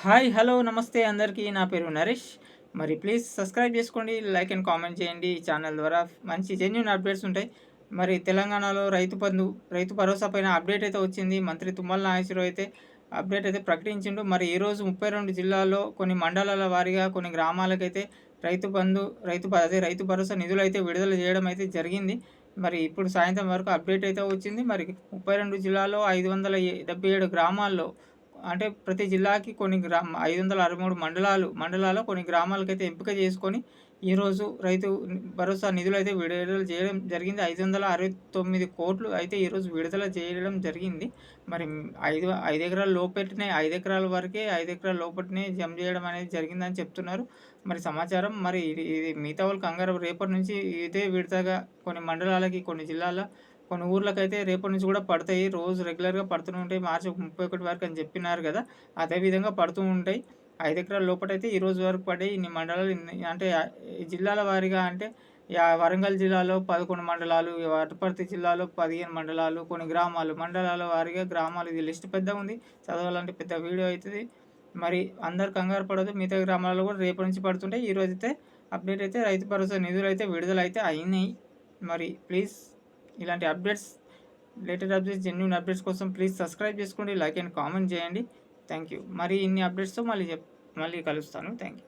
Hi hello నమస్తే అందరికీ. నా పేరు నరేష్. మరి ప్లీజ్ సబ్స్క్రైబ్ చేసుకోండి లైక్ అండ్ కామెంట్ చేయండి. ఈ ఛానల్ ద్వారా మంచి జెన్యున్ అప్డేట్స్ ఉంటాయి. మరి తెలంగాణలో రైతు బంధు రైతు భరోసా పైన అప్డేట్ అయితే వచ్చింది. మంత్రి తుమ్మల నాగేశ్వరరావు అయితే అప్డేట్ అయితే ప్రకటించిండు. మరి ఈరోజు ముప్పై రెండు జిల్లాల్లో కొన్ని మండలాల వారీగా కొన్ని గ్రామాలకైతే రైతు బంధు రైతు అదే రైతు భరోసా నిధులు అయితే విడుదల చేయడం అయితే జరిగింది. మరి ఇప్పుడు సాయంత్రం వరకు అప్డేట్ అయితే వచ్చింది. మరి ముప్పై రెండు జిల్లాలో ఐదు వందల డెబ్బై ఏడు గ్రామాల్లో అంటే ప్రతి జిల్లాకి కొన్ని గ్రామ ఐదు వందల అరవై మూడు మండలాలు మండలాల్లో కొన్ని గ్రామాలకైతే ఎంపిక చేసుకొని ఈరోజు రైతు భరోసా నిధులు అయితే విడుదల చేయడం జరిగింది. ఐదు వందల అరవై తొమ్మిది కోట్లు అయితే ఈరోజు విడుదల చేయడం జరిగింది. మరి ఐదు ఐదు ఎకరాల లోపెట్టినే ఐదు ఎకరాల వరకే ఐదు ఎకరాల లోపటినే జమ చేయడం అనేది జరిగిందని చెప్తున్నారు. మరి సమాచారం మరి ఇది మిగతా వాళ్ళు కంగారు రేపటి నుంచి ఇదే విడతగా కొన్ని మండలాలకి కొన్ని జిల్లాల కొన్ని ఊర్లకైతే రేపటి నుంచి కూడా పడతాయి. రోజు రెగ్యులర్గా పడుతూనే ఉంటాయి. మార్చి ముప్పై ఒకటి వరకు అని చెప్పినారు కదా అదే విధంగా పడుతూ ఉంటాయి. ఐదు ఎకరాల లోపటైతే ఈ రోజు వరకు పడే ఇన్ని మండలాలు అంటే జిల్లాల వారీగా అంటే వరంగల్ జిల్లాలో పదకొండు మండలాలు వటపర్తి జిల్లాలో పదిహేను మండలాలు కొన్ని గ్రామాలు మండలాల వారీగా గ్రామాలు. ఇది లిస్ట్ పెద్దగా ఉంది. చదవాలంటే పెద్ద వీడియో అవుతుంది. మరి అందరు కంగారు పడదు మిగతా గ్రామాలలో కూడా రేపటి నుంచి పడుతుంటాయి. ఈరోజు అయితే అప్డేట్ అయితే రైతు భరోసా నిధులు అయితే విడుదల అయితే అయినాయి. మరి ప్లీజ్ ఇలాంటి updates latest updates genuine updates కోసం ప్లీజ్ సబ్స్క్రైబ్ చేసుకోండి లైక్ అండ్ కామెంట్ చేయండి. థ్యాంక్ యూ మరి ఇన్ని అప్డేట్స్తో మళ్ళీ చెప్ మళ్ళీ కలుస్తాను. Thank you